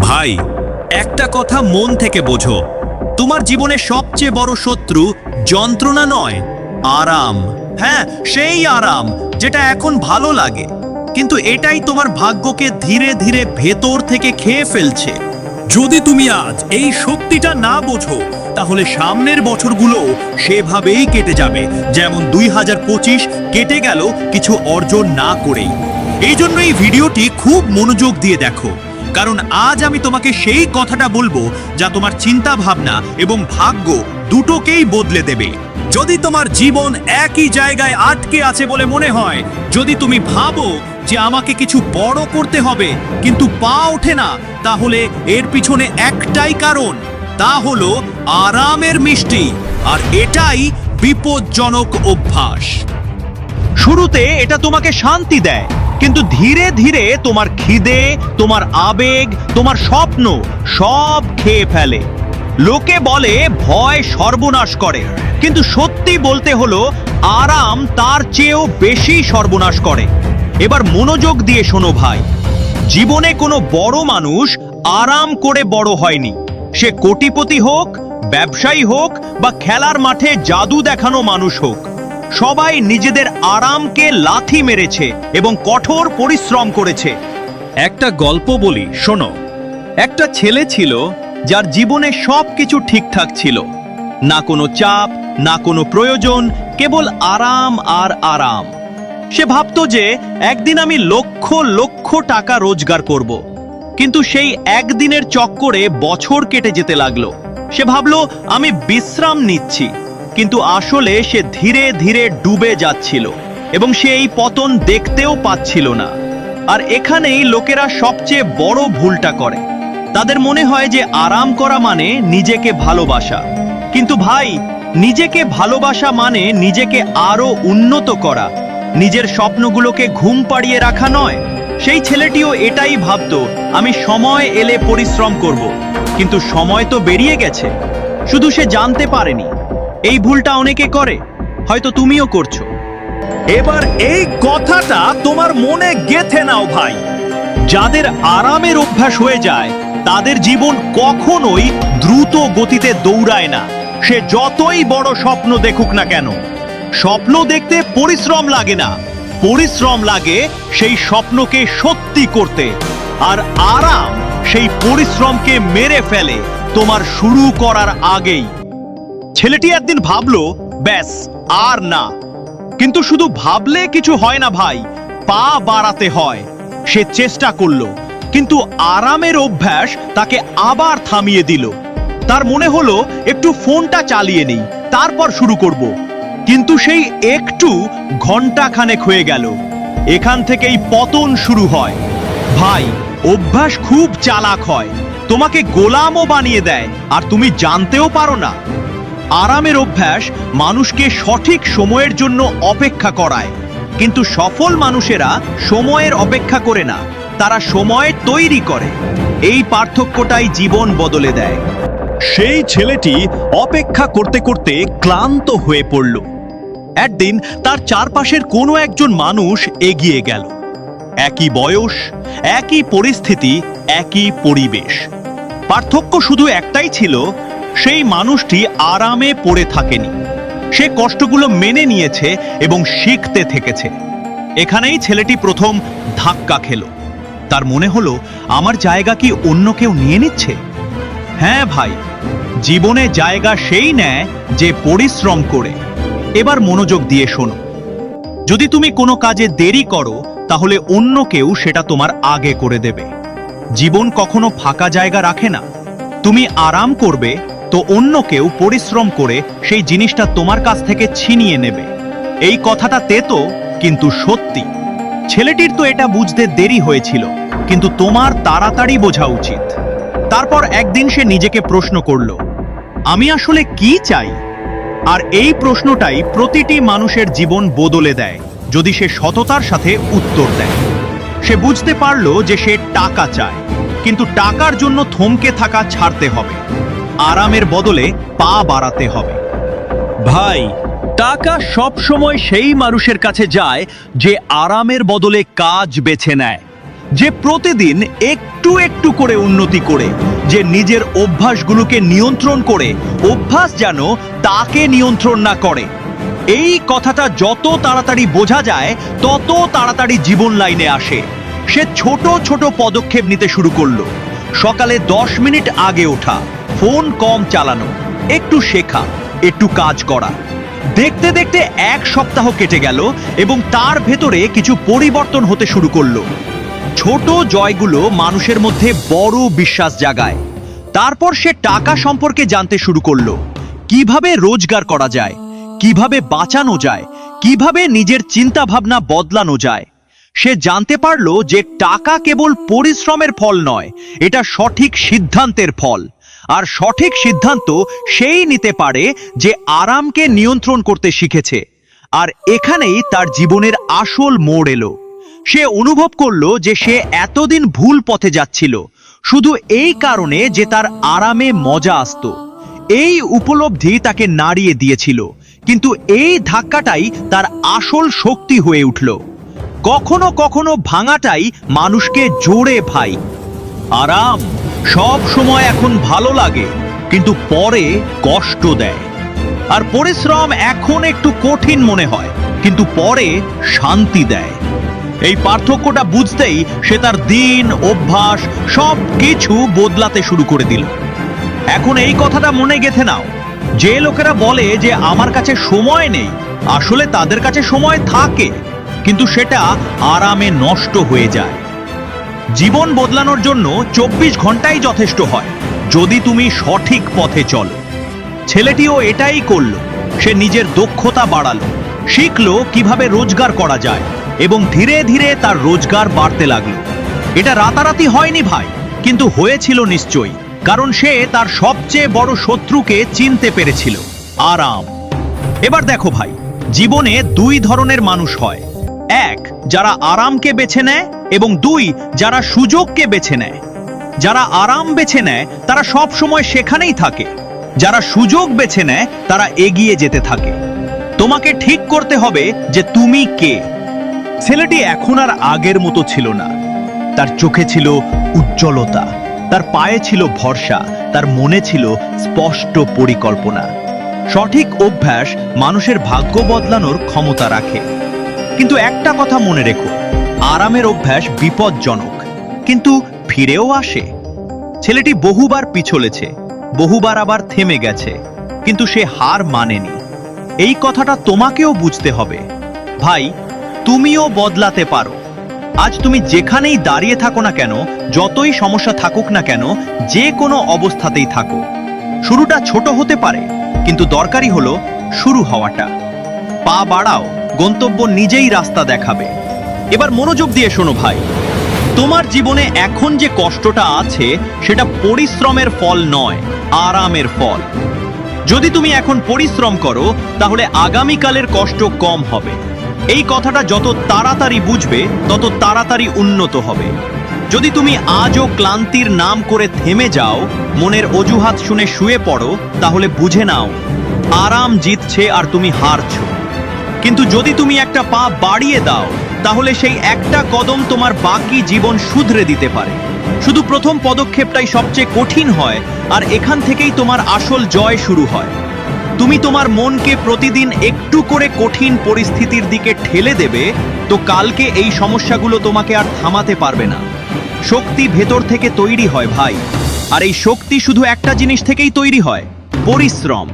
ভাই, একটা কথা মন থেকে বোঝো। তোমার জীবনে সবচেয়ে বড় শত্রু যন্ত্রণা নয়, আরাম। হ্যাঁ সেই আরাম, যেটা এখন ভালো লাগে। কিন্তু এটাই তোমার ভাগ্যকে ধীরে ধীরে ভেতর থেকে খেয়ে ফেলছে। যদি তুমি আজ এই শক্তিটা না বোঝো, তাহলে সামনের বছরগুলো সেভাবেই কেটে যাবে। যেমন দুই হাজার পঁচিশ কেটে গেল কিছু অর্জন না করেই। এই জন্য এই ভিডিওটি খুব মনোযোগ দিয়ে দেখো। কারণ আজ আমি তোমাকে সেই কথাটা বলব যা তোমার চিন্তা ভাবনা এবং ভাগ্য দুটোকেই বদলে দেবে। যদি তোমার জীবন একই জায়গায় আটকে আছে বলে মনে হয়, যদি তুমি ভাবো যে আমাকে কিছু বড় করতে হবে, কিন্তু পা ওঠে না, তাহলে এর পিছনে একটাই কারণ, তা হলো আরামের মিষ্টি, আর এটাই বিপজ্জনক অভ্যাস। শুরুতে এটা তোমাকে শান্তি দেয়, কিন্তু ধীরে ধীরে তোমার খিদে, তোমার আবেগ, তোমার স্বপ্ন সব খেয়ে ফেলে। লোকে বলে ভয় সর্বনাশ করে, কিন্তু সত্যি বলতে হলো আরাম তার চেয়েও বেশি সর্বনাশ করে। এবার মনোযোগ দিয়ে শোনো ভাই, জীবনে কোনো বড় মানুষ আরাম করে বড় হয়নি। সে কোটিপতি হোক, ব্যবসায়ী হোক বা খেলার মাঠে জাদু দেখানো মানুষ হোক। সবাই নিজেদের আরামকে লাথি মেরেছে এবং কঠোর পরিশ্রম করেছে। একটা গল্প বলি, শোনো। একটা ছেলে ছিল যার জীবনে সব কিছু ঠিকঠাক ছিল। না কোনো চাপ, না কোনো প্রয়োজন, কেবল আরাম আর আরাম। সে ভাবতো যে, একদিন আমি লক্ষ লক্ষ টাকা রোজগার করব। কিন্তু সেই একদিনের চক্করে বছর কেটে যেতে লাগল। সে ভাবল, আমি বিশ্রাম নিচ্ছি। কিন্তু আসলে সে ধীরে ধীরে ডুবে যাচ্ছিল এবং সে এই পতন দেখতেও পাচ্ছিল না। আর এখানেই লোকেরা সবচেয়ে বড় ভুলটা করে। তাদের মনে হয় যে আরাম করা মানে নিজেকে ভালোবাসা। কিন্তু ভাই, নিজেকে ভালোবাসা মানে নিজেকে আরও উন্নত করা। নিজের স্বপ্নগুলোকে ঘুম পাড়িয়ে রাখা নয়। সেই ছেলেটিও এটাই ভাবতো, আমি সময় এলে পরিশ্রম করব। কিন্তু সময় তো বেরিয়ে গেছে। শুধু সে জানতে পারেনি। এই ভুলটা অনেকে করে, হয়তো তুমিও করছ। এবার এই কথাটা তোমার মনে গেথে নাও ভাই। যাদের আরামের অভ্যাস হয়ে যায়, তাদের জীবন কখনোই দ্রুত গতিতে দৌড়ায় না। সে যতই বড় স্বপ্ন দেখুক না কেন, স্বপ্ন দেখতে পরিশ্রম লাগে না। পরিশ্রম লাগে সেই স্বপ্নকে সত্যি করতে, আর আরাম সেই পরিশ্রমকে মেরে ফেলে তোমার শুরু করার আগেই। ছেলেটি একদিন ভাবলো, ব্যাস, আর না। কিন্তু শুধু ভাবলে কিছু হয় না ভাই, পা বাড়াতে হয়। সে চেষ্টা করল, কিন্তু আরামের অভ্যাস তাকে আবার থামিয়ে দিল। তার মনে হলো, একটু ফোনটা চালিয়ে নেই, তারপর শুরু করব। কিন্তু সেই একটু ঘণ্টা খানেক হয়ে গেল। এখান থেকেই পতন শুরু হয়। ভাই, অভ্যাস খুব চালাক হয়। তোমাকে গোলামও বানিয়ে দেয়, আর তুমি জানতেও পারো না। আরামের অভ্যাস মানুষকে সঠিক সময়ের জন্য অপেক্ষা করায়। কিন্তু সফল মানুষেরা সময়ের অপেক্ষা করে না, তারা সময় তৈরি করে। এই পার্থক্যটাই জীবন বদলে দেয়। সেই ছেলেটি অপেক্ষা করতে করতে ক্লান্ত হয়ে পড়ল। একদিন তার চারপাশের কোনো একজন মানুষ এগিয়ে গেল। একই বয়স, একই পরিস্থিতি, একই পরিবেশ। পার্থক্য শুধু একটাই ছিল সেই মানুষটি আরামে পড়ে থাকেনি। সে কষ্টগুলো মেনে নিয়েছে এবং শিখতে থেকেছে। এখানেই ছেলেটি প্রথম ধাক্কা খেল। তার মনে হলো, আমার জায়গা কি অন্য কেউ নিয়ে নিচ্ছে? হ্যাঁ ভাই, জীবনে জায়গা সেই নেয় যে পরিশ্রম করে। এবার মনোযোগ দিয়ে শোনো। যদি তুমি কোনো কাজে দেরি করো, তাহলে অন্য কেউ সেটা তোমার আগে করে দেবে। জীবন কখনো ফাঁকা জায়গা রাখে না। তুমি আরাম করবে তো অন্য কেউ পরিশ্রম করে সেই জিনিসটা তোমার কাছ থেকে ছিনিয়ে নেবে। এই কথাটা তেতো, কিন্তু সত্যি। ছেলেটির তো এটা বুঝতে দেরি হয়েছিল, কিন্তু তোমার তাড়াতাড়ি বোঝা উচিত। তারপর একদিন সে নিজেকে প্রশ্ন করল, আমি আসলে কি চাই? আর এই প্রশ্নটাই প্রতিটি মানুষের জীবন বদলে দেয়, যদি সে সততার সাথে উত্তর দেয়। সে বুঝতে পারল যে সে টাকা চায়, কিন্তু টাকার জন্য থমকে থাকা ছাড়তে হবে। আরামের বদলে পা বাড়াতে হবে। ভাই, টাকা সব সময় সেই মানুষের কাছে যায় যে আরামের বদলে কাজ বেছে নেয়, যে প্রতিদিন একটু একটু করে উন্নতি করে, যে নিজের অভ্যাসগুলোকে নিয়ন্ত্রণ করে, অভ্যাস যেন তাকে নিয়ন্ত্রণ না করে। এই কথাটা যত তাড়াতাড়ি বোঝা যায়, তত তাড়াতাড়ি জীবন লাইনে আসে। সে ছোট ছোট পদক্ষেপ নিতে শুরু করল। সকালে দশ মিনিট আগে ওঠা। ফোন কম চালানো, একটু শেখা, একটু কাজ করা। দেখতে দেখতে এক সপ্তাহ কেটে গেল এবং তার ভেতরে কিছু পরিবর্তন হতে শুরু করল। ছোট জয়গুলো মানুষের মধ্যে বড় বিশ্বাস জাগায়। তারপর সে টাকা সম্পর্কে জানতে শুরু করল। কীভাবে রোজগার করা যায়, কীভাবে বাঁচানো যায়, কীভাবে নিজের চিন্তা ভাবনা বদলানো যায়। সে জানতে পারল যে টাকা কেবল পরিশ্রমের ফল নয়, এটা সঠিক সিদ্ধান্তের ফল। আর সঠিক সিদ্ধান্ত সেই নিতে পারে যে আরামকে নিয়ন্ত্রণ করতে শিখেছে। আর এখানেই তার জীবনের আসল মোড় এলো। সে অনুভব করল যে সে এতদিন ভুল পথে যাচ্ছিল। শুধু এই কারণে যে তার আরামে মজা আসতো। এই উপলব্ধি তাকে নাড়িয়ে দিয়েছিল। কিন্তু এই ধাক্কাটাই তার আসল শক্তি হয়ে উঠল। কখনো কখনো ভাঙাটাই মানুষকে জোরে ভাই। আরাম। সব সময় এখন ভালো লাগে, কিন্তু পরে কষ্ট দেয়। আর পরিশ্রম এখন একটু কঠিন মনে হয়, কিন্তু পরে শান্তি দেয়। এই পার্থক্যটা বুঝতেই সে তার দিন, অভ্যাস, সব কিছু বদলাতে শুরু করে দিল। এখন এই কথাটা মনে গেথে নাও। যে লোকেরা বলে যে আমার কাছে সময় নেই, আসলে তাদের কাছে সময় থাকে, কিন্তু সেটা আরামে নষ্ট হয়ে যায়। জীবন বদলানোর জন্য চব্বিশ ঘন্টাই যথেষ্ট হয়, যদি তুমি সঠিক পথে চলো। ছেলেটিও এটাই করল, সে নিজের দক্ষতা বাড়ালো, শিখলো কীভাবে রোজগার করা যায় এবং ধীরে ধীরে তার রোজগার বাড়তে লাগল। এটা রাতারাতি হয়নি ভাই, কিন্তু হয়েছিল নিশ্চয়ই, কারণ সে তার সবচেয়ে বড় শত্রুকে চিনতে পেরেছিল। আরাম। এবার দেখো ভাই, জীবনে দুই ধরনের মানুষ হয়। এক, যারা আরামকে বেছে নেয় এবং দুই, যারা সুযোগকে বেছে নেয়। যারা আরাম বেছে নেয়, তারা সব সময় সেখানেই থাকে। যারা সুযোগ বেছে নেয়, তারা এগিয়ে যেতে থাকে। তোমাকে ঠিক করতে হবে যে তুমি কে। ছেলেটি এখন আর আগের মতো ছিল না। তার চোখে ছিল উজ্জ্বলতা, তার পায়ে ছিল ভরসা, তার মনে ছিল স্পষ্ট পরিকল্পনা। সঠিক অভ্যাস মানুষের ভাগ্য বদলানোর ক্ষমতা রাখে। কিন্তু একটা কথা মনে রেখো আরামের অভ্যাস বিপজ্জনক, কিন্তু ফিরেও আসে। ছেলেটি বহুবার পিছলেছে, বহুবার আবার থেমে গেছে, কিন্তু সে হার মানেনি। এই কথাটা তোমাকেও বুঝতে হবে। ভাই, তুমিও বদলাতে পারো। আজ তুমি যেখানেই দাঁড়িয়ে থাকো না কেন, যতই সমস্যা থাকুক না কেন, যে কোনো অবস্থাতেই থাকো। শুরুটা ছোট হতে পারে, কিন্তু দরকারি হলো শুরু হওয়াটা। পা বাড়াও, গন্তব্য নিজেই রাস্তা দেখাবে। এবার মনোযোগ দিয়ে শোনো ভাই। তোমার জীবনে এখন যে কষ্টটা আছে, সেটা পরিশ্রমের ফল নয়, আরামের ফল। যদি তুমি এখন পরিশ্রম করো, তাহলে আগামীকালের কষ্ট কম হবে। এই কথাটা যত তাড়াতাড়ি বুঝবে, তত তাড়াতাড়ি উন্নত হবে। যদি তুমি আজও ক্লান্তির নাম করে থেমে যাও, মনের অজুহাত শুনে শুয়ে পড়ো, তাহলে বুঝে নাও, আরাম জিতছে আর তুমি হারছো। কিন্তু যদি তুমি একটা পা বাড়িয়ে দাও তাহলে সেই একটা কদম তোমার বাকি জীবন শুধরে দিতে পারে। শুধু প্রথম পদক্ষেপটাই সবচেয়ে কঠিন হয়, আর এখান থেকেই তোমার আসল জয় শুরু হয়। তুমি তোমার মনকে প্রতিদিন একটু করে কঠিন পরিস্থিতির দিকে ঠেলে দেবে, তো কালকে এই সমস্যাগুলো তোমাকে আর থামাতে পারবে না। শক্তি ভেতর থেকে তৈরি হয় ভাই, আর এই শক্তি শুধু একটা জিনিস থেকেই তৈরি হয়, পরিশ্রম।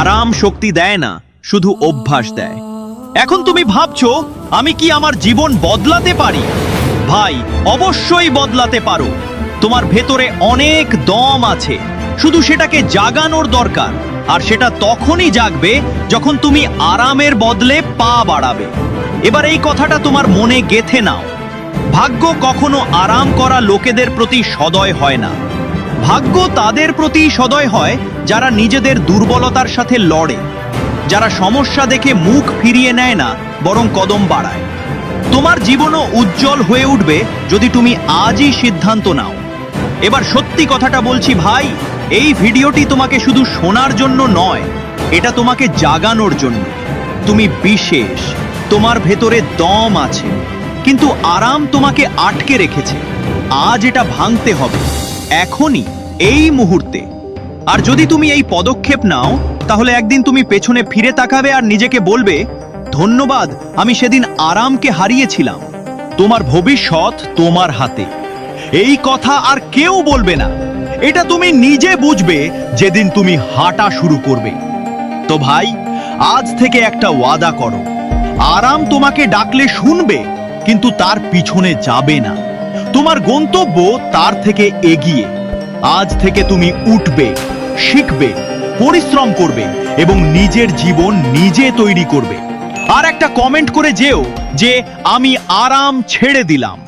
আরাম শক্তি দেয় না, শুধু অভ্যাস দেয়। এখন তুমি ভাবছ, আমি কি আমার জীবন বদলাতে পারি? ভাই, অবশ্যই বদলাতে পারো। তোমার ভেতরে অনেক দম আছে। শুধু সেটাকে জাগানোর দরকার। আর সেটা তখনই জাগবে যখন তুমি আরামের বদলে পা বাড়াবে। এবার এই কথাটা তোমার মনে গেথে নাও। ভাগ্য কখনো আরাম করা লোকেদের প্রতি সদয় হয় না। ভাগ্য তাদের প্রতি সদয় হয় যারা নিজেদের দুর্বলতার সাথে লড়ে। যারা সমস্যা দেখে মুখ ফিরিয়ে নেয় না, বরং কদম বাড়ায়। তোমার জীবনও উজ্জ্বল হয়ে উঠবে যদি তুমি আজই সিদ্ধান্ত নাও। এবার সত্যি কথাটা বলছি ভাই, এই ভিডিওটি তোমাকে শুধু শোনার জন্য নয়, এটা তোমাকে জাগানোর জন্য। তুমি বিশেষ, তোমার ভেতরে দম আছে, কিন্তু আরাম তোমাকে আটকে রেখেছে। আজ এটা ভাঙতে হবে, এখনই, এই মুহূর্তে। আর যদি তুমি এই পদক্ষেপ নাও, তাহলে একদিন তুমি পেছনে ফিরে তাকাবে আর নিজেকে বলবে, ধন্যবাদ, আমি সেদিন আরামকে হারিয়েছিলাম। তোমার ভবিষ্যৎ তোমার হাতে। এই কথা আর কেউ বলবে না। এটা তুমি নিজে বুঝবে যেদিন তুমি হাঁটা শুরু করবে। তো ভাই, আজ থেকে একটা ওয়াদা করো। আরাম তোমাকে ডাকলে শুনবে, কিন্তু তার পিছনে যাবে না। তোমার গন্তব্য তার থেকে এগিয়ে। আজ থেকে তুমি উঠবে, শিখবে, পরিশ্রম করবে এবং নিজের জীবন নিজে তৈরি করবে। আর একটা কমেন্ট করে যেও যে, আমি আরাম ছেড়ে দিলাম।